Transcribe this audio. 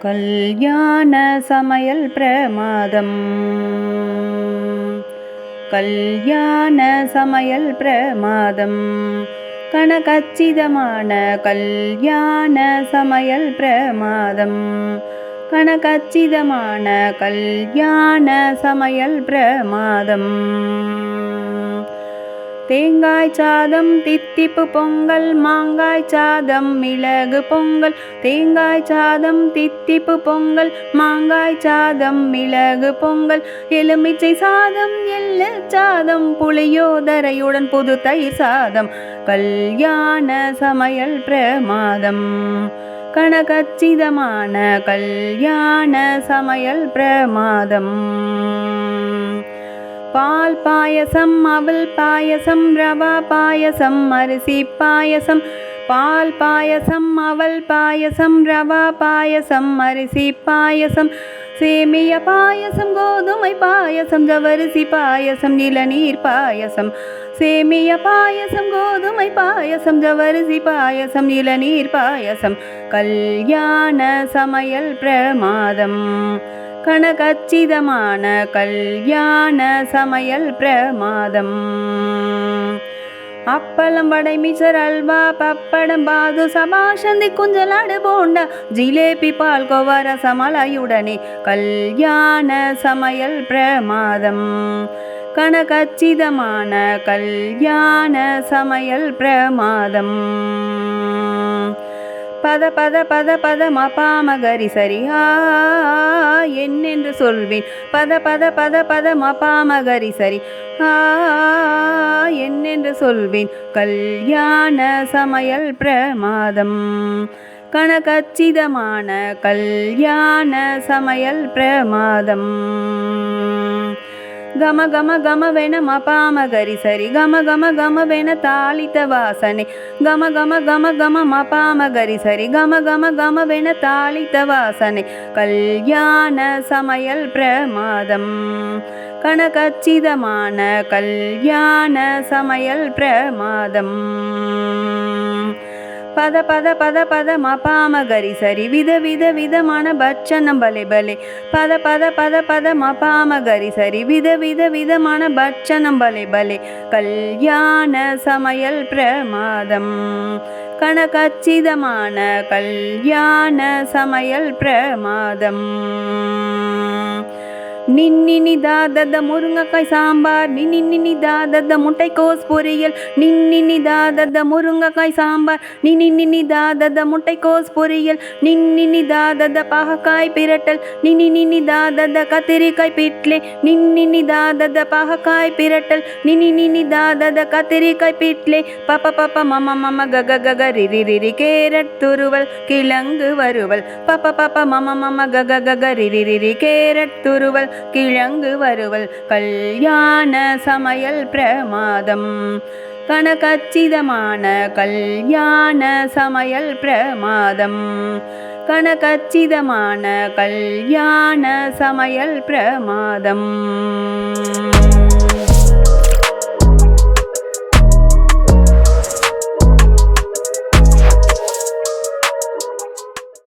கல்யாண சமையல் பிரமாதம். கல்யாண சமையல் பிரமாதம். கணக்கச்சிதமான கல்யாண சமையல் பிரமாதம். கணக்கச்சிதமான கல்யாண சமையல் பிரமாதம். தேங்காய் சாதம் தித்திப்பு பொங்கல் மாங்காய் சாதம் மிளகு பொங்கல். தேங்காய் சாதம் தித்திப்பு பொங்கல் மாங்காய் சாதம் மிளகு பொங்கல். எலுமிச்சை சாதம் எள்ளு சாதம் புளியோதரையுடன் புது தயிர் சாதம். கல்யாண சமையல் பிரமாதம். கணக்கச்சிதமான கல்யாண சமையல் பிரமாதம். பால் பாயசம் அவல் பாயசம் ரவா பாயசம் அரிசி பாயசம். பால் பாயசம் அவல் பாயசம் ரவா பாயசம் அரிசி பாயசம். சேமிய பாயசம் கோதுமை பாயசம் ஜவரிசி பாயசம் இளநீர் பாயசம். சேமிய பாயசம் கோதுமை பாயசம் ஜவரிசி பாயசம் இளநீர் பாயசம் கல்யாண சமையல் பிரமாதம். கணக்கச்சிதமான கல்யாண சமையல் பிரமாதம். அப்பளம் வடை மிச்சர் அல்வா பப்படம் பாது சபாஷந்தி குஞ்சலாடு போண்டா ஜிலேபி பால் கோவா ரசமலாயுடனே கல்யாண சமையல் பிரமாதம். கனகச்சிதமான கல்யாண சமையல் பிரமாதம். பத பத பத பத மபாமகரி சரியா? சரி என்னென்று சொல்வேன்? பத பத பத பத மபாமகரி சரி. ஆ என்னென்று சொல்வேன்? கல்யாண சமையல் பிரமாதம். கணக்கச்சிதமான கல்யாண சமையல் பிரமாதம். கம கம கமவென மபாமகரி சரி. கம கம கமவென தாளித்த வாசனை. கம கம கம கம மபாமகரி சரி. கம கம கமவென தாளித்த வாசனை. கல்யாண சமையல் பிரமாதம். கனகச்சிதமான கல்யாண சமையல் பிரமாதம். பத பத பத பத மபாம கரி சரி. வித வித விதமான பட்சணம் பலே பலே. பத பத பத பத மபாம கரி சரி. வித வித விதமான பட்சணம் பலே பலே. கல்யாண சமையல் பிரமாதம். கணக்கச்சிதமான கல்யாண சமையல் பிரமாதம். நின்னினிதாதத முருங்கக்காய் சாம்பார் நின்னினிதாதத முட்டைக்கோஸ் பொரியல் நின்னினிதாதத முருங்கக்காய் சாம்பார் நின்னினிதாதத முட்டைக்கோஸ் பொரியல் நின்னினிதாதத பாகக்காய் பிரட்டல் நின்னினிதாதத கத்திரிக்காய் பிட்லே நின்னினிதாதத பாகக்காய் பிரட்டல் நின்னினிதாதத கத்திரிக்காய் பிட்லே. பப்ப பப்ப மம மம கக கக ரிரி ரிரி கேரட் துருவல் கிழங்கு வறுவல். பப்ப பப்ப மம மம கக கக ரிரி ரிரி கேரட் துருவல் கிழங்கு வருவல் கல்யாண சமையல் பிரமாதம். கணக்கச்சிதமான கல்யாண சமையல் பிரமாதம். கணக்கச்சிதமான கல்யாண சமையல் பிரமாதம்.